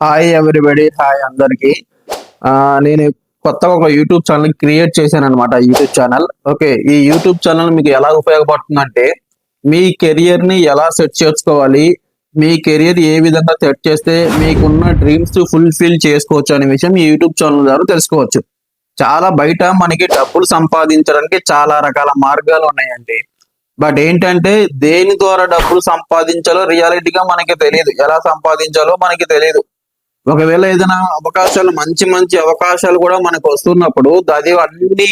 Hi everybody hi అందరికి. నేను కొత్తగా ఒక యూట్యూబ్ ఛానల్ క్రియేట్ చేశాను అనమాట యూట్యూబ్ ఛానల్ ఓకే ఈ యూట్యూబ్ ఛానల్ మీకు ఎలా ఉపయోగపడుతుందంటే మీ కెరియర్ని ఎలా సెట్ చేసుకోవాలి మీ కెరియర్ ఏ విధంగా సెట్ చేస్తే మీకున్న డ్రీమ్స్ ఫుల్ఫిల్ చేసుకోవచ్చు అనే విషయం ఈ యూట్యూబ్ ఛానల్ ద్వారా తెలుసుకోవచ్చు. చాలా బయట మనకి డబ్బులు సంపాదించడానికి చాలా రకాల మార్గాలు ఉన్నాయండి. బట్ ఏంటంటే దేని ద్వారా డబ్బులు సంపాదించాలో రియాలిటీగా మనకి తెలియదు. ఎలా సంపాదించాలో మనకి తెలియదు. ఒకవేళ ఏదైనా అవకాశాలు మంచి మంచి అవకాశాలు కూడా మనకు వస్తున్నప్పుడు అది అన్ని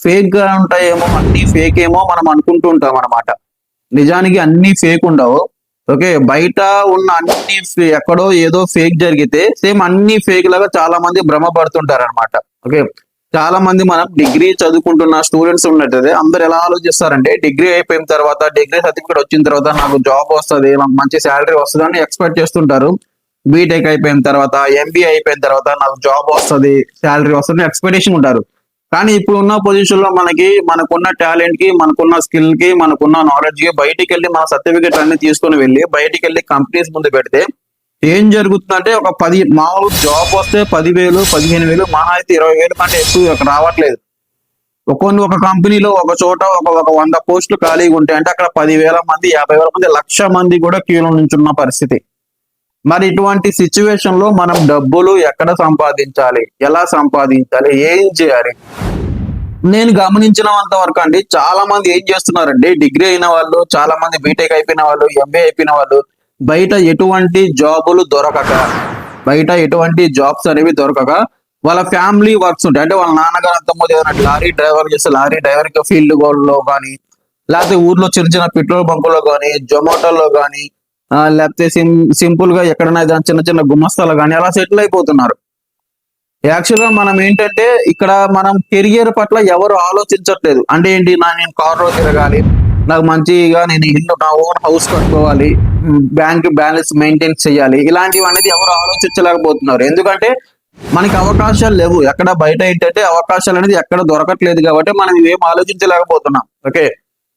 ఫేక్గా ఉంటాయేమో అన్ని ఫేక్ ఏమో మనం అనుకుంటూ ఉంటాం అనమాట నిజానికి అన్ని ఫేక్ ఉండవు. ఓకే బయట ఉన్న అన్ని ఎక్కడో ఏదో ఫేక్ జరిగితే సేమ్ అన్ని ఫేక్ లాగా చాలా మంది భ్రమ పడుతుంటారు అనమాట ఓకే చాలా మంది మనం డిగ్రీ చదువుకుంటున్న స్టూడెంట్స్ ఉన్నట్టయితే అందరు ఎలా ఆలోచిస్తారంటే డిగ్రీ అయిపోయిన తర్వాత డిగ్రీ సర్టిఫికేట్ వచ్చిన తర్వాత నాకు జాబ్ వస్తుంది మంచి శాలరీ వస్తుంది అని ఎక్స్పెక్ట్ చేస్తుంటారు. బీటెక్ అయిపోయిన తర్వాత ఎంబీఏ అయిపోయిన తర్వాత నాకు జాబ్ వస్తుంది శాలరీ వస్తుంది ఎక్స్పెక్టేషన్ ఉంటారు. కానీ ఇప్పుడు ఉన్న పొజిషన్లో మనకి మనకున్న టాలెంట్కి మనకున్న స్కిల్కి మనకున్న నాలెడ్జ్కి బయటికి వెళ్ళి మన సర్టిఫికేట్ అన్ని తీసుకొని వెళ్ళి బయటికి వెళ్ళి కంపెనీస్ ముందు పెడితే ఏం జరుగుతుందంటే ఒక పది మామూలు జాబ్ వస్తే పదివేలు పదిహేను వేలు మహా అయితే ఇరవై వేలు కంటే ఎక్కువ రావట్లేదు. ఒక్కొన్ని ఒక కంపెనీలో ఒక చోట ఒక ఒక వంద పోస్టులు ఖాళీగా ఉంటాయి అంటే అక్కడ పదివేల మంది యాభై వేల మంది లక్ష మంది కూడా క్యూలో నించున్న పరిస్థితి. మరి ఇటువంటి సిచ్యువేషన్లో మనం డబ్బులు ఎక్కడ సంపాదించాలి? ఎలా సంపాదించాలి? ఏం చేయాలి? నేను గమనించినంత వరకు అండి చాలా మంది ఏం చేస్తున్నారండి? డిగ్రీ అయిన వాళ్ళు చాలా మంది బీటెక్ అయిపోయిన వాళ్ళు ఎంబీఏ అయిపోయిన వాళ్ళు బయట ఎటువంటి జాబులు దొరకక బయట ఎటువంటి జాబ్స్ అనేవి దొరకక వాళ్ళ ఫ్యామిలీ వర్క్స్ ఉంటాయి. అంటే వాళ్ళ నాన్నగారు అంతమంది ఏదైనా లారీ డ్రైవర్ చేస్తే లారీ డ్రైవర్ ఫీల్డ్లో కానీ లేకపోతే ఊర్లో చిన్న చిన్న పెట్రోల్ బంకులో కానీ జొమాటోలో కానీ లేకపోతే సిం సింపుల్గా ఎక్కడైనా చిన్న చిన్న గుమస్తాలు కానీ అలా సెటిల్ అయిపోతున్నారు. యాక్చువల్గా మనం ఏంటంటే ఇక్కడ మనం కెరియర్ పట్ల ఎవరు ఆలోచించట్లేదు. అంటే ఏంటి నా నేను కార్లో తిరగాలి నాకు మంచిగా నేను ఇల్లు నా ఓన్ హౌస్ కట్టుకోవాలి బ్యాంక్ బ్యాలెన్స్ మెయింటైన్ చేయాలి ఇలాంటివి అనేది ఎవరు ఆలోచించలేకపోతున్నారు. ఎందుకంటే మనకి అవకాశాలు లేవు. ఎక్కడ బయట ఏంటంటే అవకాశాలు అనేది ఎక్కడ దొరకట్లేదు కాబట్టి మనం ఇవేం ఆలోచించలేకపోతున్నాం. ఓకే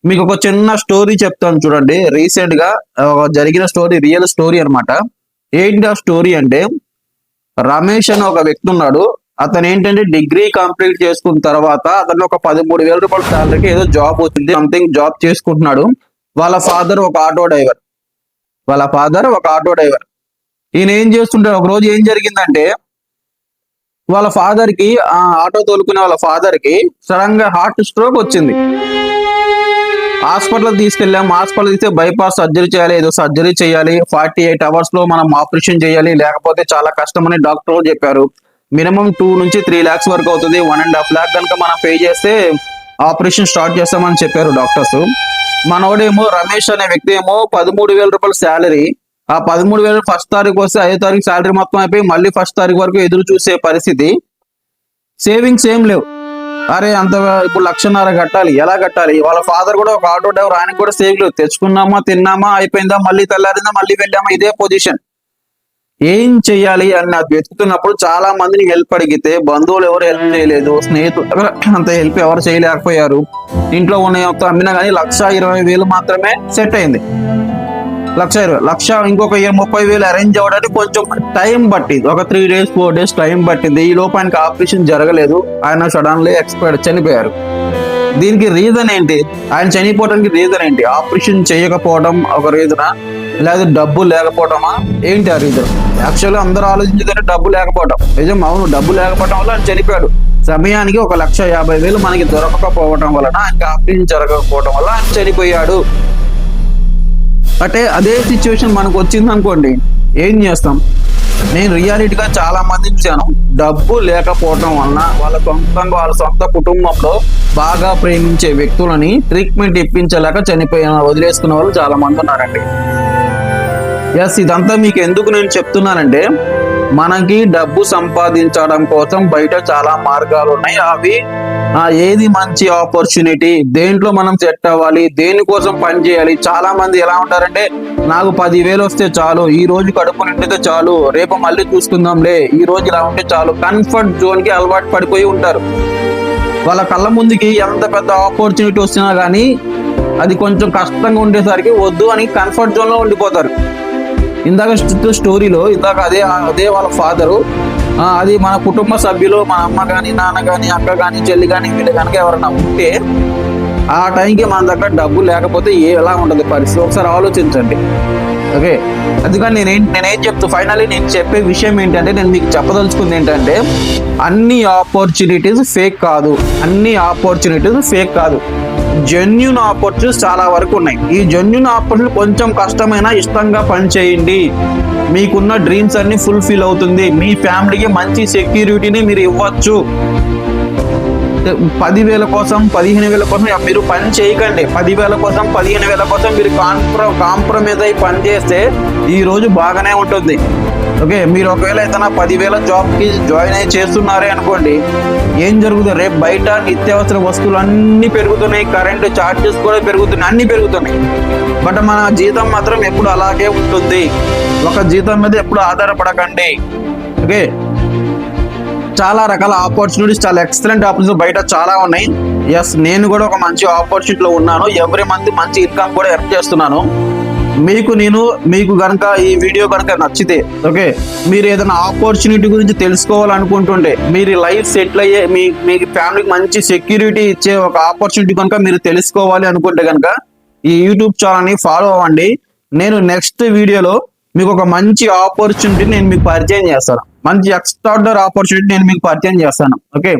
మీకు ఒక చిన్న స్టోరీ చెప్తాను చూడండి. రీసెంట్గా జరిగిన స్టోరీ రియల్ స్టోరీ అన్నమాట. ఏంటి ఆ స్టోరీ అంటే రమేష్ అని ఒక వ్యక్తి ఉన్నాడు. అతను ఏంటంటే డిగ్రీ కంప్లీట్ చేసుకున్న తర్వాత అతను ఒక పదమూడు వేల రూపాయల శాలరీకి ఏదో జాబ్ వచ్చింది సంథింగ్ జాబ్ చేసుకుంటున్నాడు. వాళ్ళ ఫాదర్ ఒక ఆటో డ్రైవర్ వాళ్ళ ఫాదర్ ఒక ఆటో డ్రైవర్ ఈయన ఏం చేస్తుంటాడు? ఒక రోజు ఏం జరిగిందంటే వాళ్ళ ఫాదర్కి ఆ ఆటో తోలుకునే వాళ్ళ ఫాదర్కి సడన్గా హార్ట్ స్ట్రోక్ వచ్చింది. హాస్పిటల్ తీసుకెళ్ళాం. హాస్పిటల్ తీస్తే బైపాస్ సర్జరీ చేయాలి ఏదో సర్జరీ చేయాలి. ఫార్టీ ఎయిట్ అవర్స్లో మనం ఆపరేషన్ చేయాలి. లేకపోతే చాలా కష్టమని డాక్టర్ చెప్పారు. మినిమం టూ నుంచి త్రీ ల్యాక్స్ వరకు అవుతుంది. వన్ అండ్ హాఫ్ లాక్ కనుక మనం పే చేస్తే ఆపరేషన్ స్టార్ట్ చేస్తామని చెప్పారు డాక్టర్స్. మనోడేమో రమేష్ అనే వ్యక్తి ఏమో పదమూడు వేల రూపాయల శాలరీ. ఆ పదమూడు వేలు ఫస్ట్ తారీఖు వస్తే ఐదో తారీఖు శాలరీ మొత్తం అయిపోయి మళ్ళీ ఫస్ట్ తారీఖు వరకు ఎదురు చూసే పరిస్థితి. సేవింగ్స్ ఏం లేవు. అరే అంత ఇప్పుడు లక్షన్నర కట్టాలి. ఎలా కట్టాలి? వాళ్ళ ఫాదర్ కూడా ఒక ఆటో డ్రైవర్ ఆయన కూడా సేవ్ లేదు. తెచ్చుకున్నామా తిన్నామా అయిపోయిందా మళ్ళీ తెల్లారిందా మళ్ళీ వెళ్ళామా ఇదే పొజిషన్ ఏం చెయ్యాలి అని నాకు వెతుకుతున్నప్పుడు చాలా మందిని హెల్ప్ అడిగితే బంధువులు ఎవరు హెల్ప్ చేయలేదు స్నేహితులు అంత హెల్ప్ ఎవరు చేయలేకపోయారు. ఇంట్లో ఉన్న అమ్మినా కానీ లక్ష ఇరవై వేలు మాత్రమే సెట్ అయింది. లక్ష ఇరవై లక్ష ఇంకొక ముప్పై వేలు అరేంజ్ అవ్వడానికి కొంచెం టైం పట్టింది. ఒక three days four days time పట్టింది. ఈ లోపు ఆయనకి ఆపరేషన్ జరగలేదు. ఆయన సడన్లీ ఎక్స్పైర్ చనిపోయారు. దీనికి రీజన్ ఏంటి? ఆయన చనిపోవడానికి రీజన్ ఏంటి? ఆపరేషన్ చేయకపోవడం ఒక రీజనా లేదా డబ్బు లేకపోవడమా? ఏంటి ఆ రీజన్ యాక్చువల్గా అందరూ ఆలోచించేదంటే డబ్బు లేకపోవడం. నిజం అవును డబ్బు లేకపోవడం వల్ల ఆయన చనిపోయాడు. సమయానికి ఒక లక్ష యాభై వేలు మనకి దొరకకపోవడం వలన ఆయనకి ఆపరేషన్ జరగకపోవడం వల్ల ఆయన చనిపోయాడు. అంటే అదే సిచ్యువేషన్ మనకు వచ్చింది అనుకోండి ఏం చేస్తాం? నేను రియాలిటీగా చాలా మంది చూశాను. డబ్బు లేకపోవడం వలన వాళ్ళ సొంతంగా వాళ్ళ సొంత కుటుంబంలో బాగా ప్రేమించే వ్యక్తులని ట్రీట్మెంట్ ఇప్పించలేక చనిపోయిన. వదిలేసుకున్న వాళ్ళు చాలా మంది ఉన్నారండి. ఎస్ ఇదంతా మీకు ఎందుకు నేను చెప్తున్నానంటే మనకి డబ్బు సంపాదించడం కోసం బయట చాలా మార్గాలు ఉన్నాయి. అవి ఏది మంచి ఆపర్చునిటీ దేంట్లో మనం సెట్ అవ్వాలి? దేనికోసం పని చేయాలి? చాలా మంది ఎలా ఉంటారంటే నాకు పదివేలు వస్తే చాలు ఈ రోజు కడుపు నిండితే చాలు రేపు మళ్ళీ చూసుకుందాంలే ఈ రోజు ఇలా ఉంటే చాలు కంఫర్ట్ జోన్కి అలవాటు పడిపోయి ఉంటారు. వాళ్ళ కళ్ళ ముందుకి ఎంత పెద్ద ఆపర్చునిటీ వచ్చినా కానీ అది కొంచెం కష్టంగా ఉండేసరికి వద్దు అని కంఫర్ట్ జోన్లో ఉండిపోతారు. ఇందాక స్టోరీలో ఇందాక అదే అదే వాళ్ళ ఫాదరు అది మన కుటుంబ సభ్యులు మన అమ్మ కానీ నాన్న కానీ అక్క కానీ చెల్లి కానీ వీళ్ళు కనుక ఎవరైనా ఉంటే ఆ టైంకి మన దగ్గర డబ్బు లేకపోతే ఏ ఎలా ఉంటుంది పరిస్థితి? ఒకసారి ఆలోచించండి. ఓకే? అందుకని నేనేం నేనేం చెప్తా ఫైనల్లీ నేను చెప్పే విషయం ఏంటంటే నేను మీకు చెప్పదలుచుకుంది ఏంటంటే అన్ని ఆపర్చునిటీస్ ఫేక్ కాదు. అన్ని ఆపర్చునిటీస్ ఫేక్ కాదు. జెన్యున్ ఆపర్చునిటీస్ చాలా వరకు ఉన్నాయి. ఈ జెన్యున్ ఆపర్చునిటీ కొంచెం కష్టమైనా ఇష్టంగా పనిచేయండి. మీకున్న డ్రీమ్స్ అన్ని ఫుల్ఫిల్ అవుతుంది. మీ ఫ్యామిలీకి మంచి సెక్యూరిటీని మీరు ఇవ్వచ్చు. పదివేల కోసం పదిహేను వేల కోసం మీరు పని చేయకండి. పదివేల కోసం పదిహేను వేల కోసం మీరు కాంప్ర కాంప్రమైజ్ అయి పని చేస్తే ఈరోజు బాగానే ఉంటుంది. ఓకే మీరు ఒకవేళ ఏదైనా పదివేల జాబ్కి జాయిన్ అయ్యి చేస్తున్నారే అనుకోండి ఏం జరుగుతుంది? రేపు బయట నిత్యావసర వస్తువులు అన్నీ పెరుగుతున్నాయి కరెంటు ఛార్జెస్ కూడా పెరుగుతున్నాయి అన్నీ పెరుగుతున్నాయి. బట్ మన జీతం మాత్రం ఎప్పుడు అలాగే ఉంటుంది. ఒక జీతం మీద ఎప్పుడు ఆధారపడకండి. ఓకే? చాలా రకాల ఆపర్చునిటీస్ చాలా ఎక్సలెంట్ ఆపర్చునిటీస్ బయట చాలా ఉన్నాయి. ఎస్ నేను కూడా ఒక మంచి ఆపర్చునిటీలో ఉన్నాను. ఎవ్రీ మంత్ మంచి ఇన్కమ్ కూడా ఎర్న్ చేస్తున్నాను. మీకు నేను మీకు కనుక ఈ వీడియో కనుక నచ్చితే ఓకే మీరు ఏదైనా ఆపర్చునిటీ గురించి తెలుసుకోవాలనుకుంటుంటే మీరు లైఫ్ సెటిల్ అయ్యే మీ మీ ఫ్యామిలీకి మంచి సెక్యూరిటీ ఇచ్చే ఒక ఆపర్చునిటీ కనుక మీరు తెలుసుకోవాలి అనుకుంటే కనుక ఈ యూట్యూబ్ ఛానల్ని ఫాలో అవ్వండి. నేను నెక్స్ట్ వీడియోలో మీకు ఒక మంచి ఆపర్చునిటీ నేను మీకు పరిచయం చేస్తాను. మంచి ఎక్స్ట్రాడర్ ఆపర్చునిటీ నేను మీకు పరిచయం చేస్తాను. ఓకే.